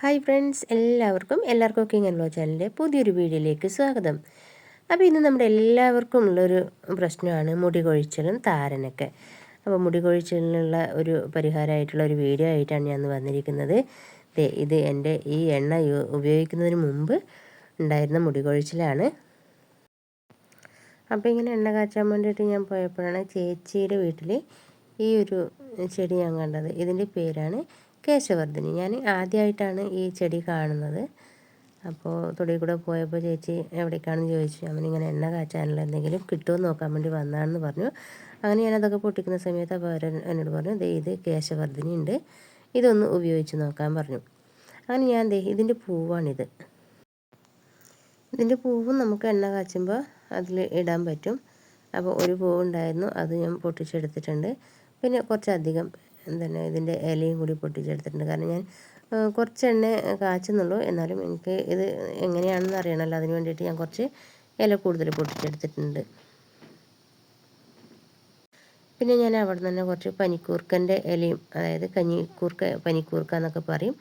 Hi friends എല്ലാവർക്കും എല്ലാവർക്കും cooking and law ചാനലിന്റെ പുതിയൊരു വീഡിയോയിലേക്ക് സ്വാഗതം. അപ്പോൾ ഇന്ന് നമ്മുടെ എല്ലാവർക്കും ഉള്ളൊരു പ്രശ്നമാണ് മുടി കൊഴിച്ചലും താരനൊക്കെ. അപ്പോൾ മുടി കൊഴിച്ചലിനുള്ള ഒരു പരിഹാരമായിട്ടുള്ള ഒരു വീഡിയോ ആയിട്ടാണ് ഞാൻ വന്നിരിക്കുന്നത്. ഇത് എന്റെ ഈ എണ്ണ ഉപയോഗിക്കുന്നതിന് മുമ്പ് ഉണ്ടായിരുന്ന മുടി കൊഴിച്ചിലാണ് അപ്പോൾ ഇങ്ങനെ എണ്ണ കാച്ചാൻ വേണ്ടിയിട്ട് ഞാൻ പോയപ്പോഴാണ് ചേച്ചിയുടെ വീട്ടിൽ ഈ ഒരു ചെടി ഞാൻ കണ്ടത്. ഇതിന്റെ പേരാണ് കേശവർദ്ധിനി. ഞാൻ ആദ്യമായിട്ടാണ് ഈ ചെടി കാണുന്നത്. അപ്പോൾ തൊടിയിൽ കൂടെ പോയപ്പോൾ ചേച്ചി എവിടേക്കാണെന്ന് ചോദിച്ചു. അവനിങ്ങനെ എണ്ണ കാച്ചാനുള്ള എന്തെങ്കിലും കിട്ടുമെന്ന് നോക്കാൻ വേണ്ടി വന്നാണെന്ന് പറഞ്ഞു. അങ്ങനെ ഞാനതൊക്കെ പൊട്ടിക്കുന്ന സമയത്ത് അപ്പോൾ അവർ എന്നോട് പറഞ്ഞു ദേ ഇത് കേശവർദ്ധിനി ഉണ്ട്. ഇതൊന്ന് ഉപയോഗിച്ച് നോക്കാൻ പറഞ്ഞു. അങ്ങനെ ഞാൻ ദേ ഇതിന്റെ പൂവാണിത്. ഇതിന്റെ പൂവും നമുക്ക് എണ്ണ കാച്ചുമ്പോൾ അതിൽ ഇടാൻ പറ്റും. അപ്പോൾ ഒരു പൂവുണ്ടായിരുന്നു അത് ഞാൻ പൊട്ടിച്ചെടുത്തിട്ടുണ്ട്. പിന്നെ കുറച്ചധികം എന്താണ് ഇതിന്റെ ഇലയും കൂടി പൊട്ടിച്ചെടുത്തിട്ടുണ്ട്. കാരണം ഞാൻ കുറച്ച് എണ്ണ കാച്ചുന്നുള്ളൂ. എന്നാലും എനിക്ക് ഇത് എങ്ങനെയാണെന്ന് അറിയണമല്ലോ. അതിന് വേണ്ടിയിട്ട് ഞാൻ കുറച്ച് ഇല കൂടുതൽ പൊട്ടിച്ചെടുത്തിട്ടുണ്ട്. പിന്നെ ഞാൻ അവിടെ തന്നെ കുറച്ച് പനിക്കൂർക്കന്റെ ഇലയും അതായത് കഞ്ഞിക്കൂർക്ക പനിക്കൂർക്ക എന്നൊക്കെ പറയും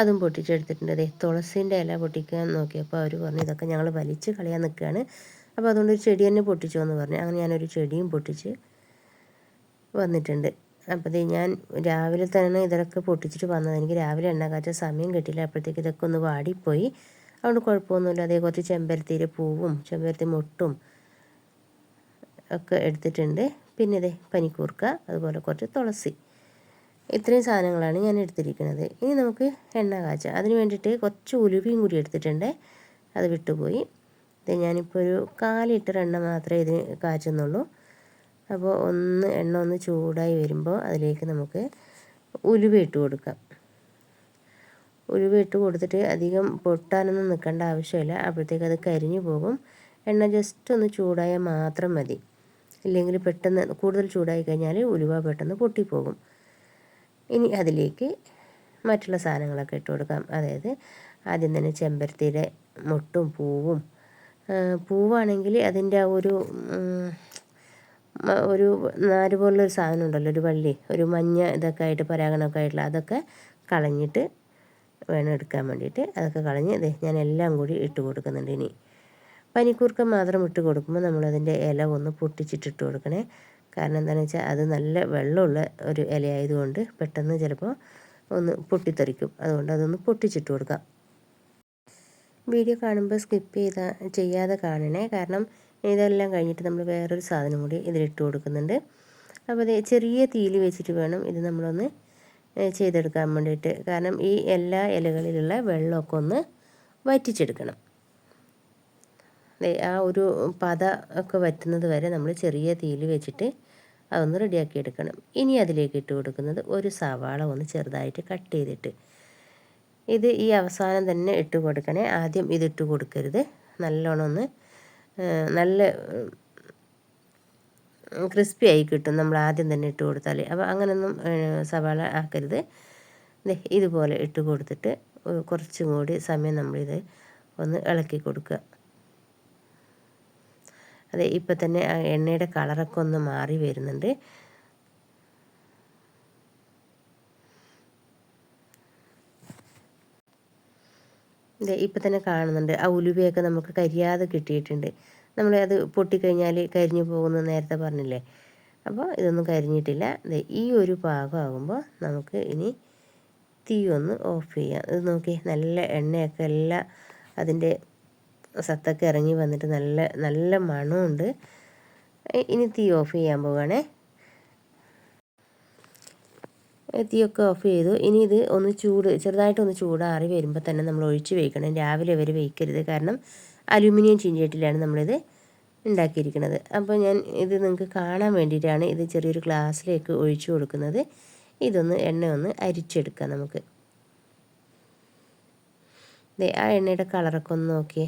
അതും പൊട്ടിച്ചെടുത്തിട്ടുണ്ട്. അതെ തുളസീന്റെ ഇല പൊട്ടിക്കാൻ നോക്കിയപ്പോൾ അവർ പറഞ്ഞു ഇതൊക്കെ ഞങ്ങൾ വലിച്ച് കളയാൻ നിൽക്കുകയാണ്. അപ്പോൾ അതുകൊണ്ട് ഒരു ചെടി തന്നെ പൊട്ടിച്ചോ എന്ന് പറഞ്ഞു. അങ്ങനെ ഞാനൊരു ചെടിയും പൊട്ടിച്ച് വന്നിട്ടുണ്ട്. അപ്പോൾ ഞാൻ രാവിലെ തന്നെ ഇതൊക്കെ പൊട്ടിച്ചിട്ട് വന്നത്. എനിക്ക് രാവിലെ എണ്ണ കാച്ച സമയം കിട്ടിയില്ല. അപ്പോഴത്തേക്ക് ഇതൊക്കെ ഒന്ന് വാടിപ്പോയി. അതുകൊണ്ട് കുഴപ്പമൊന്നുമില്ല. അതേ കുറച്ച് ചെമ്പരത്തിയിലെ പൂവും ചെമ്പരത്തി മുട്ടും ഒക്കെ എടുത്തിട്ടുണ്ട്. പിന്നെ ഇതേ പനിക്കൂർക്ക അതുപോലെ കുറച്ച് തുളസി. ഇത്രയും സാധനങ്ങളാണ് ഞാൻ എടുത്തിരിക്കുന്നത്. ഇനി നമുക്ക് എണ്ണ കാച്ച. അതിന് വേണ്ടിയിട്ട് കുറച്ച് ഉലുവയും കൂടി എടുത്തിട്ടുണ്ട്. അത് വിട്ടുപോയി. ഇത് ഞാനിപ്പോൾ ഒരു കാൽ ലിറ്റർ എണ്ണ മാത്രമേ ഇതിന് കാച്ചുന്നുള്ളൂ. അപ്പോൾ ഒന്ന് എണ്ണ ഒന്ന് ചൂടായി വരുമ്പോൾ അതിലേക്ക് നമുക്ക് ഉലുവ ഇട്ട് കൊടുക്കാം. ഉലുവ ഇട്ട് കൊടുത്തിട്ട് അധികം പൊട്ടാനൊന്നും നിൽക്കേണ്ട ആവശ്യമില്ല. അപ്പോഴത്തേക്ക് അത് കരിഞ്ഞു പോകും. എണ്ണ ജസ്റ്റ് ഒന്ന് ചൂടായാൽ മാത്രം മതി. ഇല്ലെങ്കിൽ പെട്ടെന്ന് കൂടുതൽ ചൂടായി കഴിഞ്ഞാൽ ഉലുവ പെട്ടെന്ന് പൊട്ടിപ്പോകും. ഇനി അതിലേക്ക് മറ്റുള്ള സാധനങ്ങളൊക്കെ ഇട്ട് കൊടുക്കാം. അതായത് ആദ്യം തന്നെ ചെമ്പരത്തിയുടെ മുട്ടും പൂവും. പൂവാണെങ്കിൽ അതിന്റെ ആ ഒരു ഒരു നാര് പോലുള്ളൊരു സാധനം ഉണ്ടല്ലോ ഒരു വള്ളി ഒരു മഞ്ഞ ഇതൊക്കെ ആയിട്ട് പരാഗണമൊക്കെ ആയിട്ടുള്ള അതൊക്കെ കളഞ്ഞിട്ട് വേണം എടുക്കാൻ വേണ്ടിയിട്ട്. അതൊക്കെ കളഞ്ഞ് ഇത് ഞാൻ എല്ലാം കൂടി ഇട്ട് കൊടുക്കുന്നുണ്ട് ഇനി. പനിക്കൂർക്ക മാത്രം ഇട്ട് കൊടുക്കുമ്പോൾ നമ്മളതിന്റെ ഇല ഒന്ന് പൊട്ടിച്ചിട്ടിട്ട് കൊടുക്കണേ. കാരണം എന്താണെന്ന് വെച്ചാൽ അത് നല്ല വെള്ളമുള്ള ഒരു ഇലയായതുകൊണ്ട് പെട്ടെന്ന് ചിലപ്പോൾ ഒന്ന് പൊട്ടിത്തെറിക്കും. അതുകൊണ്ട് അതൊന്ന് പൊട്ടിച്ചിട്ട് കൊടുക്കാം. വീഡിയോ കാണുമ്പോൾ സ്കിപ്പ് ചെയ്താൽ ചെയ്യാതെ കാണണേ. കാരണം ഇതെല്ലാം കഴിഞ്ഞിട്ട് നമ്മൾ വേറൊരു സാധനം കൂടി ഇതിലിട്ട് കൊടുക്കുന്നുണ്ട്. അപ്പോൾ അത് ചെറിയ തീയിൽ വെച്ചിട്ട് വേണം ഇത് നമ്മളൊന്ന് ചെയ്തെടുക്കാൻ വേണ്ടിയിട്ട്. കാരണം ഈ എല്ലാ ഇലകളിലുള്ള വെള്ളമൊക്കെ ഒന്ന് വറ്റിച്ചെടുക്കണം. ആ ഒരു പത ഒക്കെ വറ്റുന്നത് വരെ നമ്മൾ ചെറിയ തീയിൽ വെച്ചിട്ട് അതൊന്ന് റെഡിയാക്കി എടുക്കണം. ഇനി അതിലേക്ക് ഇട്ട് കൊടുക്കുന്നത് ഒരു സവാള ഒന്ന് ചെറുതായിട്ട് കട്ട് ചെയ്തിട്ട്. ഇത് ഈ അവസാനം തന്നെ ഇട്ട് കൊടുക്കണേ. ആദ്യം ഇതിട്ട് കൊടുക്കരുത്. നല്ലോണം ഒന്ന് നല്ല ക്രിസ്പി ആയി കിട്ടും നമ്മൾ ആദ്യം തന്നെ ഇട്ട് കൊടുത്താൽ അപ്പോൾ അങ്ങനെയൊന്നും സവാള ആക്കരുത്. ഇതുപോലെ ഇട്ട് കൊടുത്തിട്ട് കുറച്ചും കൂടി സമയം നമ്മളിത് ഒന്ന് ഇളക്കി കൊടുക്കുക. അതെ ഇപ്പം തന്നെ എണ്ണയുടെ കളറൊക്കെ ഒന്ന് മാറി വരുന്നുണ്ട്. ഇപ്പം തന്നെ കാണുന്നുണ്ട്. ആ ഉലുവയൊക്കെ നമുക്ക് കരിയാതെ കിട്ടിയിട്ടുണ്ട്. നമ്മൾ അത് പൊട്ടിക്കഴിഞ്ഞാൽ കരിഞ്ഞു പോകുന്ന നേരത്തെ പറഞ്ഞില്ലേ? അപ്പോൾ ഇതൊന്നും കരിഞ്ഞിട്ടില്ല. ഈ ഒരു പാകമാകുമ്പോൾ നമുക്ക് ഇനി തീ ഒന്ന് ഓഫ് ചെയ്യാം. ഇത് നോക്കി നല്ല എണ്ണയൊക്കെ എല്ലാം അതിന്റെ സത്തൊക്കെ ഇറങ്ങി വന്നിട്ട് നല്ല നല്ല മണമുണ്ട്. ഇനി തീ ഓഫ് ചെയ്യാൻ പോവുകയാണേ തീയൊക്കെ ഓഫ് ചെയ്തു. ഇനി ഇത് ഒന്ന് ചൂട് ചെറുതായിട്ടൊന്ന് ചൂടാറി വരുമ്പോൾ തന്നെ നമ്മൾ ഒഴിച്ച് വയ്ക്കണം രാവിലെ വരെ വയ്ക്കരുത് കാരണം അലുമിനിയം ചീഞ്ചട്ടിലാണ് നമ്മളിത് ഉണ്ടാക്കിയിരിക്കുന്നത്. അപ്പോൾ ഞാൻ ഇത് നിങ്ങൾക്ക് കാണാൻ വേണ്ടിയിട്ടാണ് ഇത് ചെറിയൊരു ഗ്ലാസ്സിലേക്ക് ഒഴിച്ചു കൊടുക്കുന്നത്. ഇതൊന്ന് എണ്ണ ഒന്ന് അരിച്ചെടുക്കാം നമുക്ക്. ആ എണ്ണയുടെ കളറൊക്കെ ഒന്ന് നോക്കിയേ.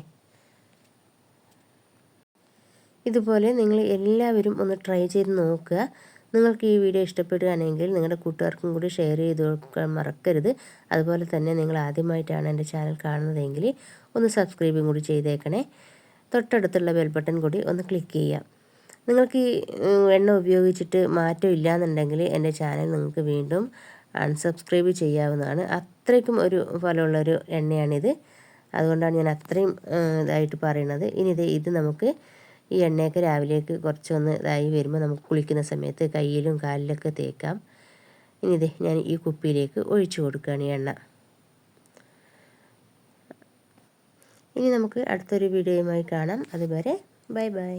ഇതുപോലെ നിങ്ങൾ എല്ലാവരും ഒന്ന് ട്രൈ ചെയ്ത് നോക്കുക. നിങ്ങൾക്ക് ഈ വീഡിയോ ഇഷ്ടപ്പെടുകയാണെങ്കിൽ നിങ്ങളുടെ കൂട്ടുകാർക്കും കൂടി ഷെയർ ചെയ്ത് കൊടുക്കാൻ മറക്കരുത്. അതുപോലെ തന്നെ നിങ്ങൾ ആദ്യമായിട്ടാണ് എന്റെ ചാനൽ കാണുന്നതെങ്കിൽ ഒന്ന് സബ്സ്ക്രൈബും കൂടി ചെയ്തേക്കണേ. തൊട്ടടുത്തുള്ള ബെൽ ബട്ടൺ കൂടി ഒന്ന് ക്ലിക്ക് ചെയ്യാം നിങ്ങൾക്ക് ഈ എണ്ണ ഉപയോഗിച്ചിട്ട് മാറ്റം ഇല്ലയെന്നുണ്ടെങ്കിൽ എന്റെ ചാനൽ നിങ്ങൾക്ക് വീണ്ടും അൺസബ്സ്ക്രൈബ് ചെയ്യാവുന്നതാണ്. അത്രയ്ക്കും ഒരു ഫലമുള്ളൊരു എണ്ണയാണിത്. അതുകൊണ്ടാണ് ഞാൻ അത്രയും ഇതായിട്ട് പറയുന്നത്. ഇനി ഇത് ഇത് നമുക്ക് ഈ എണ്ണയൊക്കെ രാവിലേക്ക് കുറച്ചൊന്ന് ഇതായി വരുമ്പോൾ നമുക്ക് കുളിക്കുന്ന സമയത്ത് കയ്യിലും കാലിലൊക്കെ തേക്കാം. ഇനി ഇത് ഞാൻ ഈ കുപ്പിയിലേക്ക് ഒഴിച്ചു കൊടുക്കുകയാണ് ഈ എണ്ണ. ഇനി നമുക്ക് അടുത്തൊരു വീഡിയോയുമായി കാണാം. അതുവരെ ബൈ ബൈ.